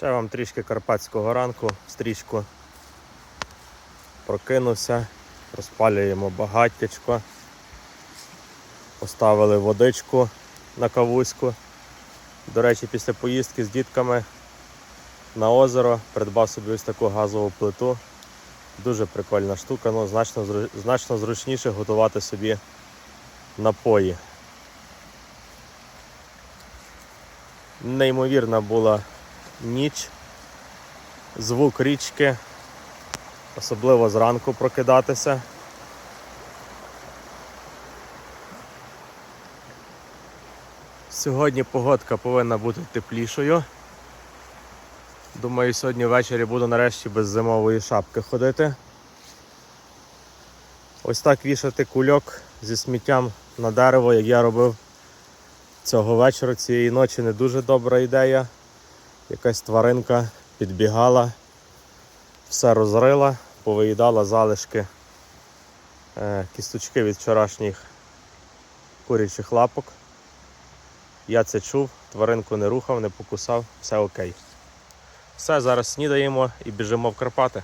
Ще вам трішки карпатського ранку, стрічку. Прокинувся, розпалюємо багаттячко. Поставили водичку на кавуську. До речі, після поїздки з дітками на озеро придбав собі ось таку газову плиту. Дуже прикольна штука, ну, значно, значно зручніше готувати собі напої. Неймовірна була ніч, звук річки, особливо зранку прокидатися. Сьогодні погодка повинна бути теплішою. Думаю, сьогодні ввечері буду нарешті без зимової шапки ходити. Ось так вішати кульок зі сміттям на дерево, як я робив цього вечора, цієї ночі не дуже добра ідея. Якась тваринка підбігала, все розрила, повиїдала залишки е, кісточки від вчорашніх курячих лапок. Я це чув, тваринку не рухав, не покусав, все окей. Все, зараз снідаємо і біжимо в Карпати.